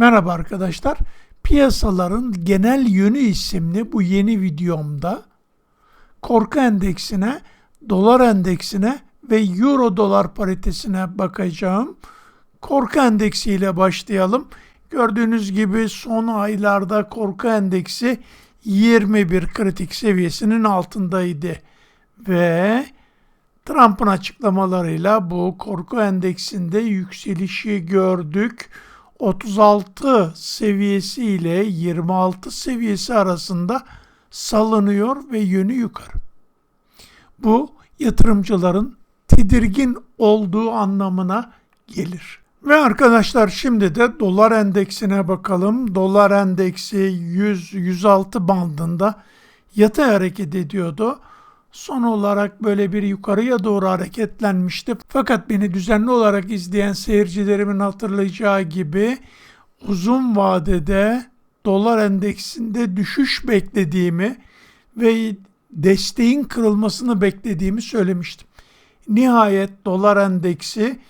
Merhaba arkadaşlar. Piyasaların genel yönü isimli bu yeni videomda korku endeksine, dolar endeksine ve euro dolar paritesine bakacağım. Korku endeksiyle başlayalım. Gördüğünüz gibi son aylarda korku endeksi 21 kritik seviyesinin altındaydı ve Trump'ın açıklamalarıyla bu korku endeksinde yükselişi gördük. 36 seviyesi ile 26 seviyesi arasında salınıyor ve yönü yukarı. Bu yatırımcıların tedirgin olduğu anlamına gelir. Ve arkadaşlar şimdi de dolar endeksine bakalım. Dolar endeksi 100-106 bandında yatay hareket ediyordu. Son olarak böyle bir yukarıya doğru hareketlenmişti. Fakat beni düzenli olarak izleyen seyircilerimin hatırlayacağı gibi uzun vadede dolar endeksinde düşüş beklediğimi ve desteğin kırılmasını beklediğimi söylemiştim. Nihayet dolar endeksi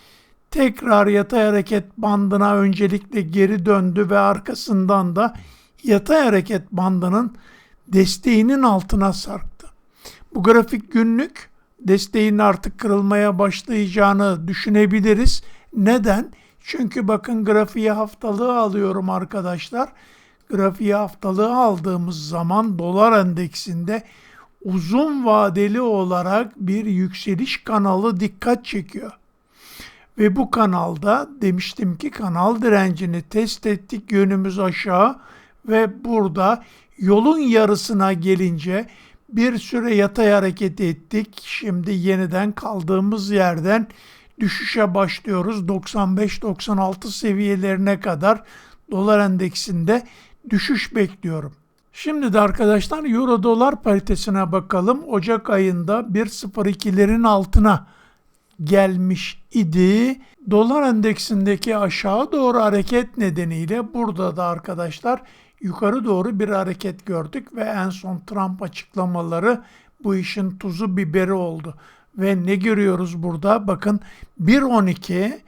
tekrar yatay hareket bandına öncelikle geri döndü ve arkasından da yatay hareket bandının desteğinin altına sarktı. Bu grafik günlük desteğin artık kırılmaya başlayacağını düşünebiliriz. Neden? Çünkü bakın grafiği haftalığı alıyorum arkadaşlar. Grafiği haftalığı aldığımız zaman dolar endeksinde uzun vadeli olarak bir yükseliş kanalı dikkat çekiyor. Ve bu kanalda demiştim ki kanal direncini test ettik yönümüz aşağı ve burada yolun yarısına gelince bir süre yatay hareket ettik. Şimdi yeniden kaldığımız yerden düşüşe başlıyoruz. 95-96 seviyelerine kadar dolar endeksinde düşüş bekliyorum. Şimdi de arkadaşlar euro dolar paritesine bakalım. Ocak ayında 1.02'lerin altına gelmiş idi. Dolar endeksindeki aşağı doğru hareket nedeniyle burada da arkadaşlar yukarı doğru bir hareket gördük ve en son Trump açıklamaları bu işin tuzu biberi oldu. Ve ne görüyoruz burada? Bakın 1.12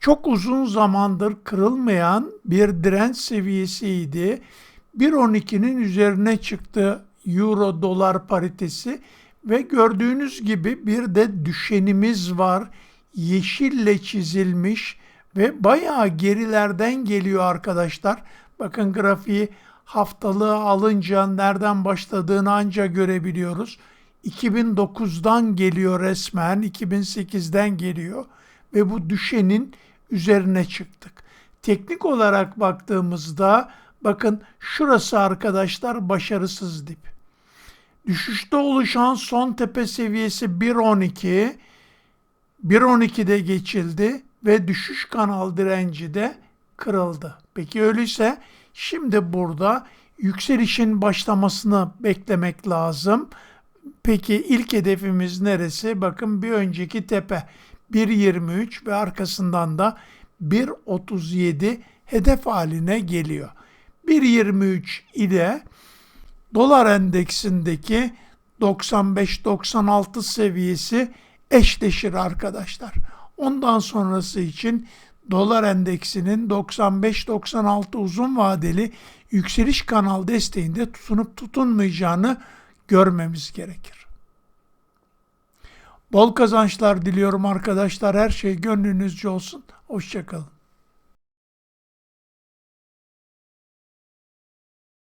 çok uzun zamandır kırılmayan bir direnç seviyesiydi. 1.12'nin üzerine çıktı euro dolar paritesi ve gördüğünüz gibi bir de düşenimiz var. Yeşille çizilmiş ve bayağı gerilerden geliyor arkadaşlar. Bakın grafiği haftalığı alınca nereden başladığını anca görebiliyoruz. 2009'dan geliyor resmen, 2008'den geliyor ve bu düşenin üzerine çıktık. Teknik olarak baktığımızda bakın şurası arkadaşlar başarısız dip. Düşüşte oluşan son tepe seviyesi 1.12. 1.12'de geçildi ve düşüş kanal direnci de kırıldı. Peki öyleyse şimdi burada yükselişin başlamasını beklemek lazım. Peki ilk hedefimiz neresi? Bakın bir önceki tepe 1.23 ve arkasından da 1.37 hedef haline geliyor. 1.23 ile dolar endeksindeki 95-96 seviyesi eşleşir arkadaşlar. Ondan sonrası için dolar endeksinin 95-96 uzun vadeli yükseliş kanal desteğinde tutunup tutunmayacağını görmemiz gerekir. Bol kazançlar diliyorum arkadaşlar. Her şey gönlünüzce olsun. Hoşçakalın.